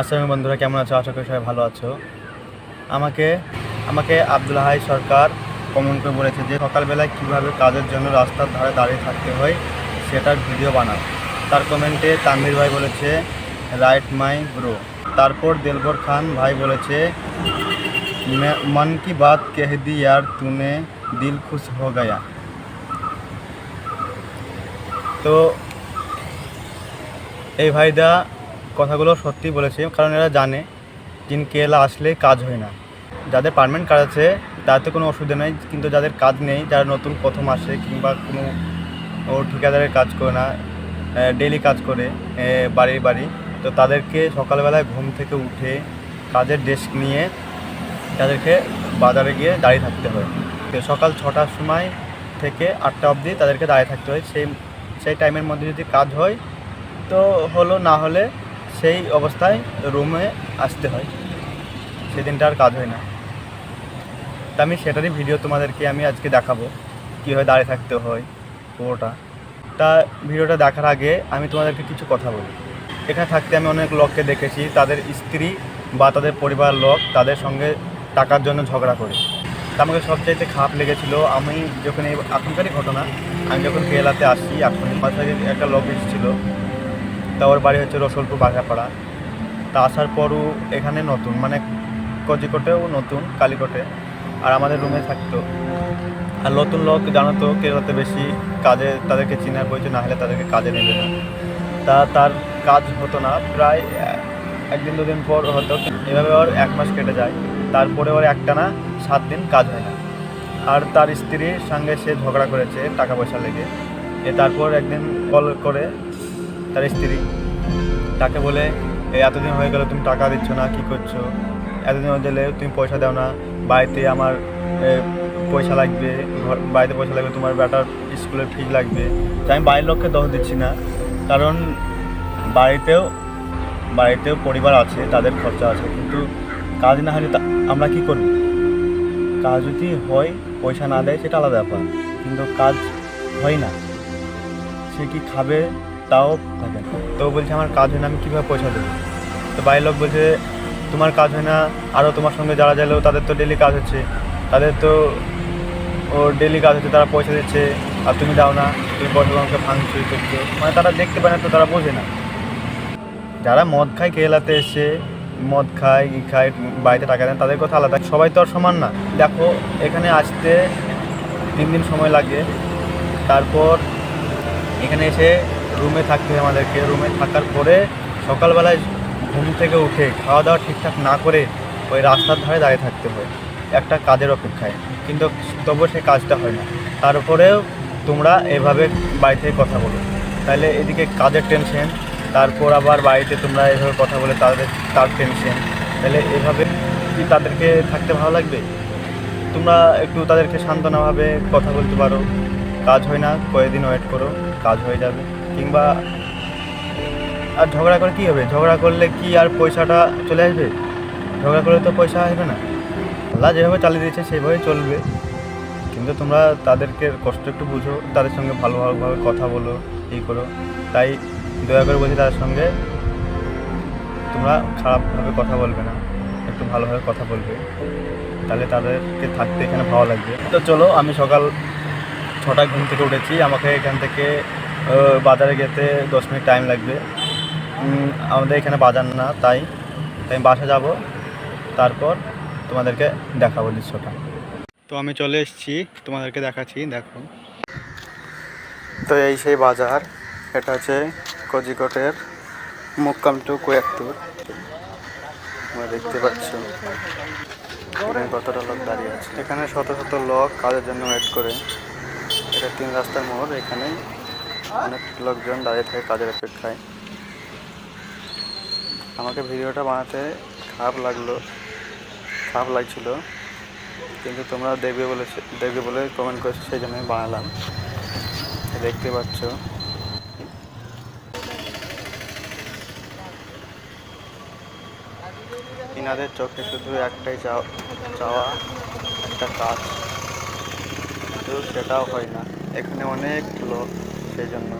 আসসালামু বন্ধুরা, কেমন আছো? আশা করি সবাই ভালো আছো। আমাকে আমাকে আব্দুল হাই সরকার কমন করে বলেছে যে, সকালবেলায় কীভাবে কাজের জন্য রাস্তার ধারে দাঁড়িয়ে থাকতে হয় সেটার ভিডিও বানাও। তার কমেন্টে তামির ভাই বলেছে রাইট মাই ব্রো তারপর দেলবর খান ভাই বলেছে মন কি বাত কেহ দি ইয়ার তুনে দিল খুশ হ গায়া। তো, এই ভাইদা কথাগুলো সত্যি বলেছে, কারণ এরা জানে জিন কেলা আসলে কাজ হয় না। যাদের পারমানেন্ট কাজ আছে তাতে কোনো অসুবিধা নেই, কিন্তু যাদের কাজ নেই, যারা নতুন প্রথম আসে, কিংবা কোনো ও ঠিকাদারের কাজ করে না ডেলি কাজ করে বাড়ি বাড়ি, তো তাদেরকে সকালবেলায় ঘুম থেকে উঠে কাজের ডেস্ক নিয়ে তাদেরকে বাজারে গিয়ে দাঁড়িয়ে থাকতে হয়। তো সকাল ছটার সময় থেকে আটটা অবধি তাদেরকে দাঁড়িয়ে থাকতে হয়। সেই সেই টাইমের মধ্যে যদি কাজ হয়, তো হলো না হলে সেই অবস্থায় রুমে আসতে হয়। সেদিনটা আর কাজ হয় না। তা আমি সেটারই ভিডিও তোমাদেরকে আমি আজকে দেখাবো। কীভাবে দাঁড়িয়ে থাকতে হয় পুরোটা। তা ভিডিওটা দেখার আগে আমি তোমাদেরকে কিছু কথা বলি। এখানে থাকতে আমি অনেক লোককে দেখেছি। তাদের স্ত্রী বা তাদের পরিবার লোক তাদের সঙ্গে টাকার জন্য ঝগড়া করে। তা আমাকে সবচাইতে খারাপ লেগেছিল, আমি যখন এই এখনকারই ঘটনা, আমি যখন কেলাতে আসি এখন পাশে একটা লোক এসেছিল। তা ওর বাড়ি হচ্ছে রসুলপুর বাঘাপাড়া। তা আসার পরও এখানে নতুন মানে কজিকোটেও নতুন, কালীকোটে, আর আমাদের রুমে থাকতো। আর নতুন লোক জানো তো কেরালাতে বেশি কাজে তাদেরকে চিনার পরিচয় না হলে তাদেরকে কাজে নেবে না। তা তার কাজ হতো না, প্রায় একদিন দুদিন পর হতো। এভাবে ওর এক মাস কেটে যায়, তারপরে ওর একটা না সাত দিন কাজ হয় না। আর তার স্ত্রীর সঙ্গে সে ঝগড়া করেছে টাকা পয়সা লেগে। এ তারপর একদিন কল করে তার স্ত্রী। তাকে বলে, এই এতদিন হয়ে গেল, তুমি টাকা দিচ্ছ না, কি করছ? এতদিন হয়ে গেলে তুমি পয়সা দাও না, বাড়িতে আমার পয়সা লাগবে, ঘর, বাড়িতে পয়সা লাগবে, তোমার বেটার স্কুলের ফিজ লাগবে। তাই আমি বাড়ির লোককে দোষ দিচ্ছি না, কারণ বাড়িতেও বাড়িতেও পরিবার আছে, তাদের খরচা আছে, কিন্তু কাজ না হলে আমরা কি করব? কাজ যদি হয়, পয়সা না দেয়, সেটা আলাদা ব্যাপার, কিন্তু কাজ হয় না। সে কি খাবে? তাও থাকে। তো বলছে, আমার কাজ হয় না, আমি কীভাবে পয়সা দেবো? তো বাড়ির লোক বলছে, তোমার কাজ হয় না আরও তোমার সঙ্গে যারা গেলেও তাদের তো ডেলি কাজ হচ্ছে। তাদের তো ও ডেলি কাজ হচ্ছে, তারা পয়সা দিচ্ছে, আর তুমি দাও না, তুমি তোমাকে ভাঙছো করছ। মানে তারা দেখতে পায় না, তো তারা বোঝে না। যারা মদ খায় কেরালাতে এসে মদ খায়, ই খায়, বাড়িতে টাকা দেন, তাদের কথা আলাদা। সবাই তো আর সমান না। দেখো, এখানে আসতে তিন দিন সময় লাগে। তারপর এখানে এসে রুমে থাকতে হয় আমাদেরকে, রুমে থাকার পরে সকালবেলায় ঘুম থেকে উঠে খাওয়া দাওয়া ঠিকঠাক না করে ওই রাস্তার ধারে দাঁড়িয়ে থাকতে হয়, একটা কাজের অপেক্ষায়। কিন্তু তবুও সেই কাজটা হয় না। তারপরেও তোমরা এভাবে বাড়ি থেকে কথা বলো। তাহলে এদিকে কাজের টেনশন তারপর আবার বাড়িতে তোমরা এভাবে কথা বলে তাদের, তার টেনশন তাহলে এভাবে কি তাদেরকে থাকতে ভালো লাগবে? তোমরা একটু তাদেরকে সান্ত্বনাভাবে কথা বলতে পারো। কাজ হয় না, কয়েকদিন ওয়েট করো, কাজ হয়ে যাবে। কিংবা আর ঝগড়া করে কী হবে? ঝগড়া করলে কি আর পয়সাটা চলে আসবে? ঝগড়া করলে তো পয়সা আসবে না। আল্লাহ যেভাবে চালিয়ে দিয়েছে সেভাবে চলবে। কিন্তু তোমরা তাদেরকে কষ্ট একটু বুঝো, তাদের সঙ্গে ভালো ভালোভাবে কথা বলো এই করো। তাই দয়া করে বলছি তাদের সঙ্গে তোমরা খারাপভাবে কথা বলবে না, একটু ভালোভাবে কথা বলবে। তাহলে তাদেরকে থাকতে এখানে ভালো লাগবে। তো চলো, আমি সকাল ছটায় ঘুম থেকে উঠেছি। আমাকে এখান থেকে বাজারে যেতে দশ মিনিট টাইম লাগবে। আমাদের এখানে বাজার না, তাই। আমি বাসা যাব, তারপর তোমাদেরকে দেখাবো দৃশ্যটা। তো আমি চলে এসেছি, তোমাদেরকে দেখাচ্ছি, দেখো। তো এই সেই বাজার, এটা হচ্ছে কোজিকোটের মুক্কাম টু কোয়াক্তুর তোমরা দেখতে পাচ্ছ। কতটা লোক দাঁড়িয়ে আছে। এখানে শত শত লোক কাজের জন্য ওয়েট করে। এটা তিন রাস্তার মোড়, এখানে অনেক লোকজন দাঁড়িয়ে থাকে কাজের অপেক্ষায়। আমাকে ভিডিওটা বানাতে খারাপ লাগল, খারাপ লাগছিল, কিন্তু তোমরা দেখবে বলে দেখবে বলে কমেন্ট করেছ, সেই জন্য আমি বানালাম। দেখতে পাচ্ছ। ইনাদের চোখে শুধু একটাই চাও- চাওয়া, একটা কাজ। কিন্তু সেটাও হয় না। এখানে অনেক লোক। সেজন্য